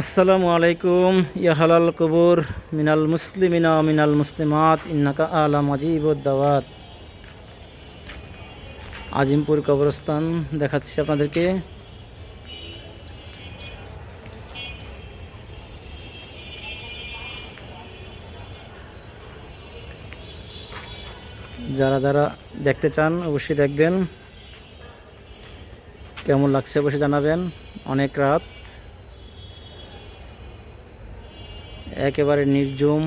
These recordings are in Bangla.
আসসালামু আলাইকুম, ইয়া হালাল কবুর, মিনাল মুসলিমিনা, মিনাল মুসলিমাত, ইন্নাকা আলা মাজিবুদ দাওয়াত। আজিমপুর কবরস্থান দেখাচ্ছি আপনাদেরকে। যারা যারা দেখতে চান, অবশ্যই দেখবেন। কেমন লাগছে অবশ্যই জানাবেন। অনেক রাত। একেবারে নির্জম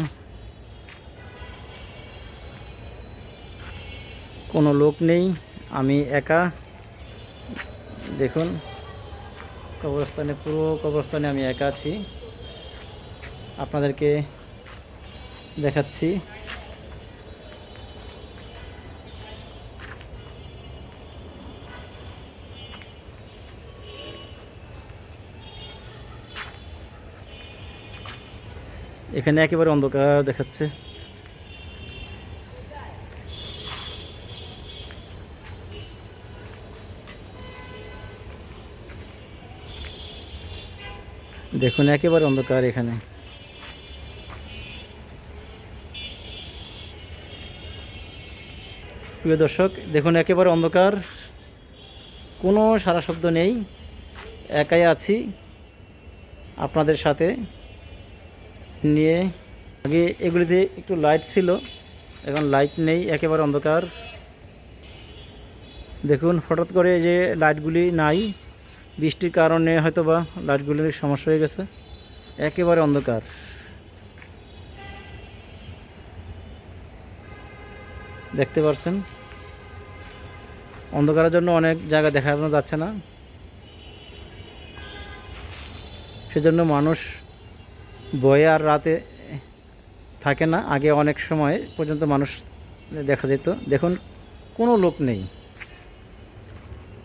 কোনো লোক নেই, আমি একা। দেখুন, কবরস্থানে, পুরো কবরস্থানে আমি একা আছি। আপনাদেরকে দেখাচ্ছি। এখানে একেবারে অন্ধকার দেখাচ্ছে। দেখুন, একেবারে অন্ধকার এখানে। প্রিয় দর্শক, দেখুন, একেবারে অন্ধকার। কোনো সারা শব্দ নেই। একাই আছি আপনাদের সাথে। নিয়ে আগে এগুলিতে একটু লাইট ছিল, এখন লাইট নেই, একেবারে অন্ধকার। দেখুন, হঠাৎ করে যে লাইটগুলি নাই, বৃষ্টির কারণে হয়তো বা লাইটগুলির সমস্যা হয়ে গেছে, একেবারে অন্ধকার। দেখতে পাচ্ছেন অন্ধকারের জন্য অনেক জায়গা দেখানো যাচ্ছে না। সেজন্য মানুষ বয়ে আর রাতে থাকে না। আগে অনেক সময় পর্যন্ত মানুষ দেখা যেত। দেখুন, কোনো লোক নেই।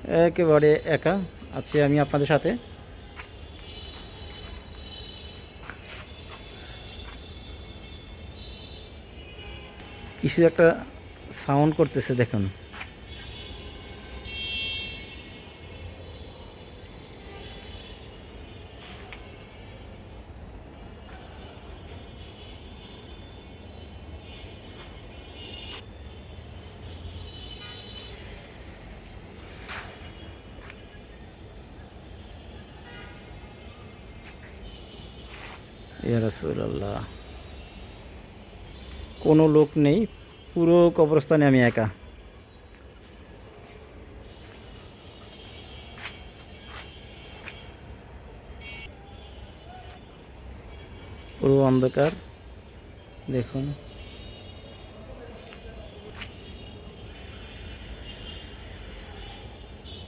একেবারে একা আছি আমি আপনাদের সাথে। কিছু একটা সাউন্ড করতেছে, দেখুন। ইয়া রাসূলুল্লাহ। কোনো লোক নেই পুরো কবরস্থানে আমি একা। পুরো অন্ধকার দেখুন।